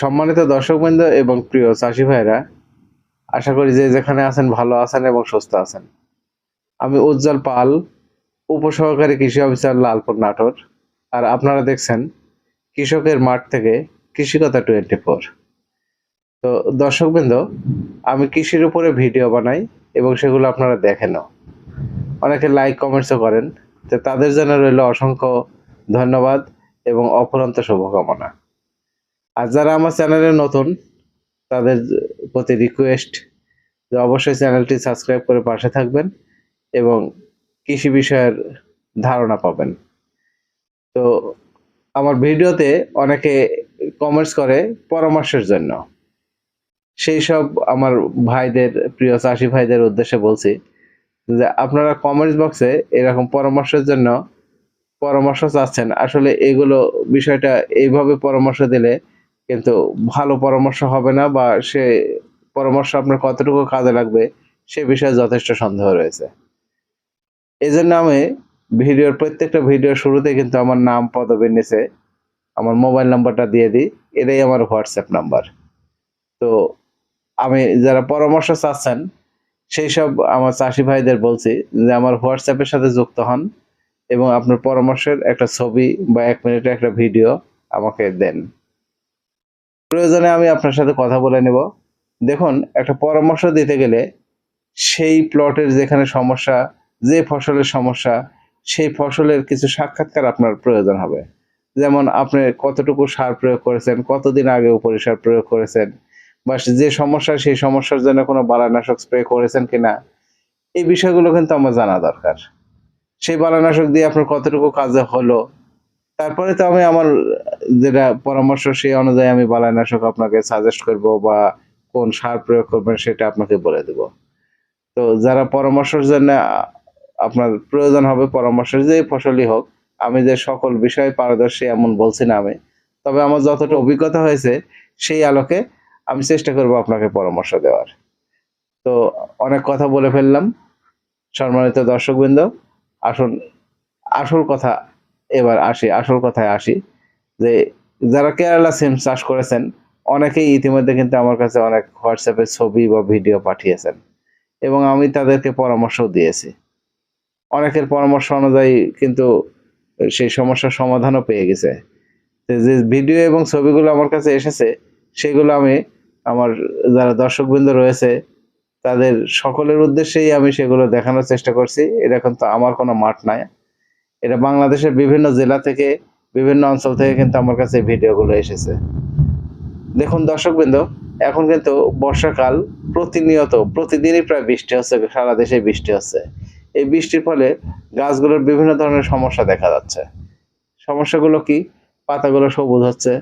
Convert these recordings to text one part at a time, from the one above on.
সম্মানিত দর্শকবৃন্দ এবং প্রিয় চাষি ভাইরা আশা করি যে যেখানে আছেন ভালো আছেন এবং সুস্থ আছেন। আমি উজ্জ্বল পাল, উপসহকারী কৃষি অফিসার লালপুর নাটোর, আর আপনারা দেখছেন কৃষকের মাঠ থেকে কৃষিকতা টোয়েন্টি ফোর তো দর্শকবৃন্দ, আমি কৃষির উপরে ভিডিও বানাই এবং সেগুলো আপনারা দেখেনও অনেকে লাইক কমেন্টসও করেন, তো তাদের জন্য রইল অসংখ্য ধন্যবাদ এবং অফুরন্ত শুভকামনা। আর যারা আমার চ্যানেলে নতুন, তাদের প্রতি রিকোয়েস্ট যে অবশ্যই চ্যানেলটি সাবস্ক্রাইব করে পাশে থাকবেন এবং কৃষি বিষয়ের ধারণা পাবেন। তো আমার ভিডিওতে অনেকে কমেন্টস করে পরামর্শের জন্য। সেই সব আমার ভাইদের, প্রিয় চাষি ভাইদের উদ্দেশ্যে বলছি যে আপনারা কমেন্টস বক্সে এরকম পরামর্শের জন্য পরামর্শ চাচ্ছেন। আসলে এগুলো বিষয়টা এইভাবে পরামর্শ দিলে কিন্তু ভালো পরামর্শ হবে না বা সে পরামর্শ আপনার কতটুকু কাজে লাগবে, সে বিষয়ে যথেষ্ট সন্দেহ রয়েছে। এই জন্য আমি ভিডিওর প্রত্যেকটা ভিডিও শুরুতে কিন্তু আমার নাম, পদবীর নিচে আমার মোবাইল নাম্বারটা দিয়ে দিই, এটাই আমার হোয়াটসঅ্যাপ নাম্বার। তো আমি যারা পরামর্শ চাচ্ছেন, সেই সব আমার চাষি ভাইদের বলছি যে আমার হোয়াটসঅ্যাপের সাথে যুক্ত হন এবং আপনার পরামর্শের একটা ছবি বা এক মিনিটের একটা ভিডিও আমাকে দেন। প্রয়োজনে আমি আপনার সাথে কথা বলে নেব। দেখুন, একটা পরামর্শ দিতে গেলে সেই প্লটের যেখানে সমস্যা, যে ফসলের সমস্যা, সেই ফসলের কিছু সাক্ষাৎকার আপনার প্রয়োজন হবে। যেমন আপনি কতটুকু সার প্রয়োগ করেছেন, কতদিন আগে উপরিসার প্রয়োগ করেছেন, বা যে সমস্যা, সেই সমস্যার জন্য কোনো বালানাশক স্প্রে করেছেন কিনা, এই বিষয়গুলো কিন্তু আমার জানা দরকার। সেই বালানাশক দিয়ে আপনার কতটুকু কাজে হলো, তারপরে তো আমি আমার যেটা পরামর্শ সেই অনুযায়ী আমি বালানাশক আপনাকে সাজেস্ট করব বা কোন সার প্রয়োগ করবেন সেটা আপনাকে বলে দেব। তো যারা পরামর্শের জন্য আপনার প্রয়োজন হবে, পরামর্শের যে ফসলই হোক, আমি যে সকল বিষয়ে পারদর্শী এমন বলছি না আমি, তবে আমার যতটা অভিজ্ঞতা হয়েছে সেই আলোকে আমি চেষ্টা করব আপনাকে পরামর্শ দেওয়ার। তো অনেক কথা বলে ফেললাম। সম্মানিত দর্শকবৃন্দ, আসুন, আসল কথা এবার আসি, আসল কথায় আসি। যে যারা কেরালা সিম চাষ করেছেন, অনেকেই ইতিমধ্যে কিন্তু আমার কাছে অনেক হোয়াটসঅ্যাপে ছবি বা ভিডিও পাঠিয়েছেন এবং আমি তাদেরকে পরামর্শও দিয়েছি। অনেকের পরামর্শ অনুযায়ী কিন্তু সেই সমস্যার সমাধানও পেয়ে গেছে। যে ভিডিও এবং ছবিগুলো আমার কাছে এসেছে, সেগুলো আমি আমার যারা দর্শকবৃন্দ রয়েছে, তাদের সকলের উদ্দেশ্যেই আমি সেগুলো দেখানোর চেষ্টা করছি। এটা কিন্তু আমার কোনো মাঠ নাই এটা বাংলাদেশের বিভিন্ন জেলা থেকে বিভিন্ন অঞ্চল থেকে কিন্তু আমার কাছে ভিডিওগুলো এসেছে। দেখুন দর্শকবৃন্দ, এখন কিন্তু বর্ষাকাল প্রতিনিয়ত, প্রতিদিনই প্রায় বৃষ্টি হচ্ছে, সারা দেশে বৃষ্টি হচ্ছে। এই বৃষ্টির ফলে গাছগুলোর বিভিন্ন ধরনের সমস্যা দেখা যাচ্ছে। সমস্যাগুলো কি? পাতাগুলো সবুজ হচ্ছে,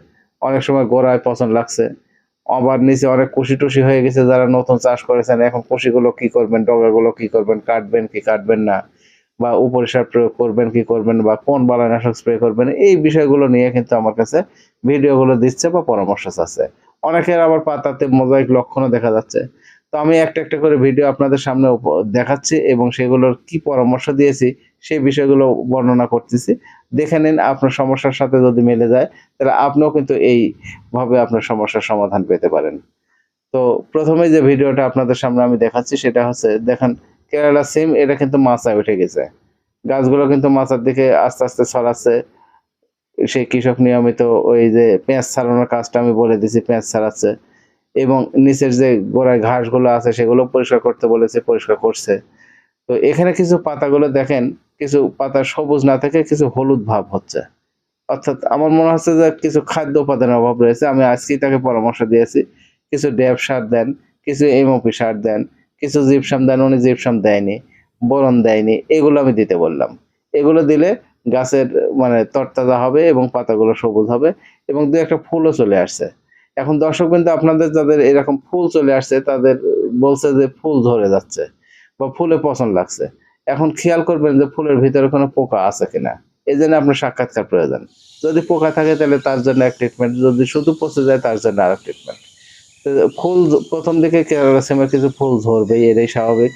অনেক সময় গোড়ায় পচন লাগছে। আবার নিচে অনেক কুশি টুসি হয়ে গেছে, যারা নতুন চাষ করেছেন, এখন কুশিগুলো কি করবেন, ডগাগুলো কি করবেন, কাটবেন কি কাটবেন না বা উপরিসার প্রয়োগ করবেন, কি করবেন বা কোন বালানাশক স্প্রে করবেন, এই বিষয়গুলো নিয়ে কিন্তু আমার কাছে ভিডিওগুলো দিচ্ছে বা পরামর্শ চাচ্ছে অনেকের আবার পাতাতে মোজাইক লক্ষণও দেখা যাচ্ছে। তো আমি একটা একটা করে ভিডিও আপনাদের সামনে দেখাচ্ছি এবং সেগুলোর কি পরামর্শ দিয়েছি, সেই বিষয়গুলো বর্ণনা করতেছি। দেখে নিন আপনার সমস্যার সাথে যদি মিলে যায়, তাহলে আপনিও কিন্তু এইভাবে আপনার সমস্যার সমাধান পেতে পারেন। তো প্রথমে যে ভিডিওটা আপনাদের সামনে আমি দেখাচ্ছি, সেটা হচ্ছে, দেখেন কেরালা সিম, এটা কিন্তু মাচায় উঠে গেছে। গাছগুলো কিন্তু মাচার দিকে আস্তে আস্তে ছড়াচ্ছে। সেই কৃষক নিয়মিত ওই যে পেঁয়াজ ছাড়ানোর কাজটা আমি বলে দিছি পেঁয়াজ ছাড়াচ্ছে। এবং নিচের যে গোড়ায় ঘাসগুলো আছে, সেগুলো পরিষ্কার করতে বলেছে, পরিষ্কার করছে। তো এখানে কিছু পাতাগুলো দেখেন, কিছু পাতা সবুজ না থেকে কিছু হলুদ ভাব হচ্ছে। অর্থাৎ আমার মনে হচ্ছে যে কিছু খাদ্য উপাদানের অভাব রয়েছে। আমি আজকেই তাকে পরামর্শ দিয়েছি, কিছু ড্যাব সার দেন, কিছু এমওপি সার দেন। কিছু জিপসাম দেন, উনি জিপসাম দেয়নি বরণ দেয়নি, এগুলো আমি দিতে বললাম। এগুলো দিলে গাছের মানে তরতাজা হবে এবং পাতাগুলো সবুজ হবে এবং দু একটা ফুলও চলে আসছে। এখন দর্শক কিন্তু আপনাদের যাদের এরকম ফুল চলে আসছে, তাদের বলছে যে ফুল ধরে যাচ্ছে বা ফুলে পছন্দ লাগছে। এখন খেয়াল করবেন যে ফুলের ভিতরে কোনো পোকা আছে কিনা। এই জন্য আপনার সাক্ষাৎকার প্রয়োজন। যদি পোকা থাকে, তাহলে তার জন্য এক ট্রিটমেন্ট যদি শুধু পচে যায়, তার জন্য আরেক ট্রিটমেন্ট ফুল প্রথম দিকে কেরালা সিমের কিছু ফুল ধরবে এটাই স্বাভাবিক।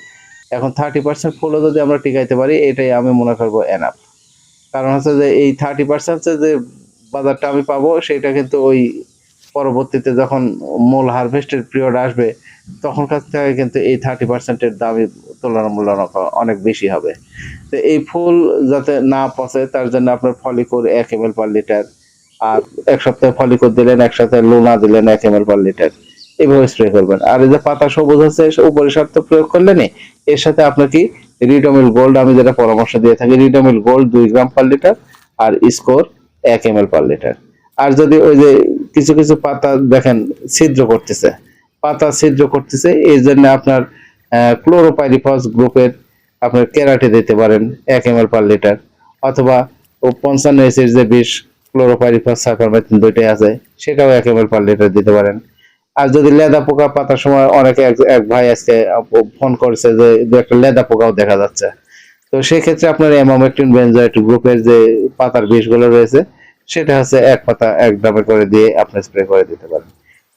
এখন থার্টি পার্সেন্ট ফুলও যদি আমরা টিকাইতে পারি, এটাই আমি মনে করব এনাফ কারণ হচ্ছে যে এই থার্টি পার্সেন্ট যে বাজারটা আমি পাবো, সেটা কিন্তু ওই পরবর্তীতে যখন মূল হারভেস্টের পিরিয়ড আসবে তখন কাছ থেকে কিন্তু এই থার্টি পার্সেন্টের দামই তুলনামূলক অনেক বেশি হবে। তো এই ফুল যাতে না পচে, তার জন্য আপনার ফলিকোর এক এম পার লিটার আর এক সপ্তাহে ফলিকোর দিলেন এক সপ্তাহে লুনা দিলেন এক এম পার লিটার এইভাবে স্প্রে করবেন। আর এই যে পাতা সবুজ আছে উপরিসার তো প্রয়োগ করলেনই এর সাথে আপনার কি রিডোমিল গোল্ড আমি যেটা পরামর্শ দিয়ে থাকি রিডোমিল গোল্ড দুই গ্রাম পার লিটার আর স্কোর এক এম পার লিটার আর যদি ওই যে কিছু কিছু পাতা দেখেন ছিদ্র করতেছে, পাতা ছিদ্র করতেছে, এই জন্য আপনার ক্লোরোপাইরিফস গ্রুপের আপনার কেরাটে দিতে পারেন এক এম পার লিটার অথবা ও পঞ্চান্ন এসির যে বিষ ক্লোরোপাইরিফস সাইফারমেথিন দুইটাই আছে, সেটাও এক এম পার লিটার দিতে পারেন। আর যদি লেদা পোকা পাতার সময় অনেকে এক- ভাই আজকে ফোন করেছে যে দু একটা লেদা পোকাও দেখা যাচ্ছে। তো সেক্ষেত্রে আপনার অ্যামামেকটিন বেনজয়েট গ্রুপের যে পাতার বিষগুলো রয়েছে, সেটা হচ্ছে এক পাতা এক ডাবে করে দিয়ে আপনি স্প্রে করে দিতে পারেন।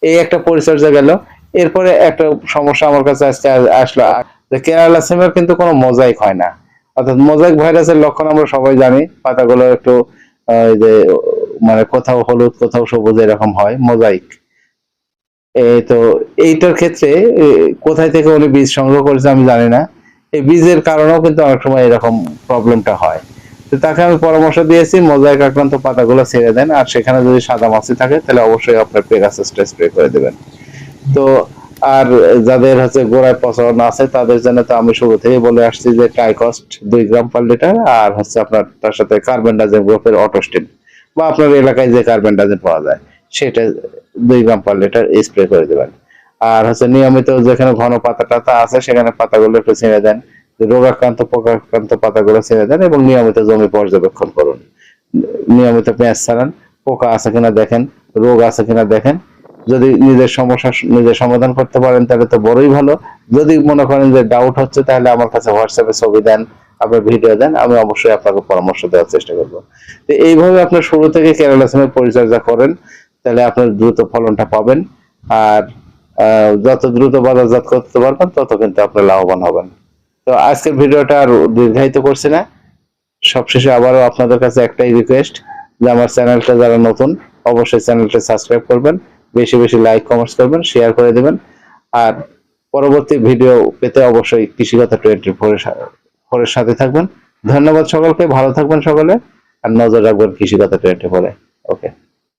এই একটা পরিচর্যা গেল। এরপরে একটা সমস্যা আমার কাছে আজকে আসলো। যে কেরালা সিমের কিন্তু কোনো মোজাইক হয় না। অর্থাৎ মোজাইক ভাইরাসের লক্ষণ আমরা সবাই জানি। পাতাগুলো একটু যে মানে কোথাও হলুদ, কোথাও সবুজ এরকম হয়, মোজাইক। তো এইটার ক্ষেত্রে কোথায় থেকে উনি বীজ সংগ্রহ করেছে আমি জানি না। এই বীজের কারণেও কিন্তু অনেক সময় এরকম প্রবলেমটা হয়। তো তাকে আমি পরামর্শ দিয়েছি, মোজাইক আক্রান্ত পাতাগুলো ছেড়ে দেন, আর সেখানে যদি সাদা মাছি থাকে, তাহলে অবশ্যই আপনার পেগাসাসটা স্প্রে করে দেবেন। তো, আর যাদের হচ্ছে গোড়ায় পচন আছে, তাদের জন্য তো আমি শুরু থেকে বলে আসছি যে টাইকস্ট দুই গ্রাম পার লিটার আর হচ্ছে আপনার তার সাথে কার্বেন্ডাজেন গ্রুপের অটোস্টিন বা আপনার এলাকায় যে কার্বেন্ডাজেন পাওয়া যায়, সেটা দুই গ্রাম পার লিটার স্প্রে করে দেবেন। আর হচ্ছে নিয়মিত যেখানে ঘন পাতা টাতা আছে, সেখানে পাতাগুলো একটু ছেড়ে দেন। রোগাক্রান্ত, পোকাক্রান্ত পাতাগুলো ছেড়ে দেন এবং নিয়মিত জমি পর্যবেক্ষণ করুন। নিয়মিত পেঁয়াজ ছাড়ান। পোকা আছে কিনা দেখেন, রোগ আছে কিনা দেখেন। যদি নিজের সমস্যা নিজে সমাধান করতে পারেন, তাহলে তো বড়ই ভালো। যদি মনে করেন যে ডাউট হচ্ছে, তাহলে আমার কাছে হোয়াটসঅ্যাপে ছবি দেন, আপনার ভিডিও দেন, আমি অবশ্যই আপনাকে পরামর্শ দেওয়ার চেষ্টা করব। তো এইভাবে আপনার শুরু থেকে কেরালা পরিচর্যা করেন। তাহলে আপনার দ্রুত ফলনটা পাবেন। আর যত দ্রুত বাজারজাত করতে পারবেন, তত কিন্তু আপনার লাভবান হবেন। তো আজকের ভিডিওটা আর দীর্ঘায়িত করছি না। সবশেষে আবারও আপনাদের কাছে একটাই রিকোয়েস্ট যে আমার চ্যানেলটা যারা নতুন, অবশ্যই চ্যানেলটা সাবস্ক্রাইব করবেন, বেশি বেশি লাইক কমেন্টস করবেন শেয়ার করে দেবেন। আর পরবর্তী ভিডিও পেতে অবশ্যই কৃষিগত টোয়েন্টি ফোরের সাথে থাকবেন। ধন্যবাদ সকলকে, ভালো থাকবেন সকলে, আর নজর রাখবেন কৃষিগত টোয়েন্টি ফোরে ওকে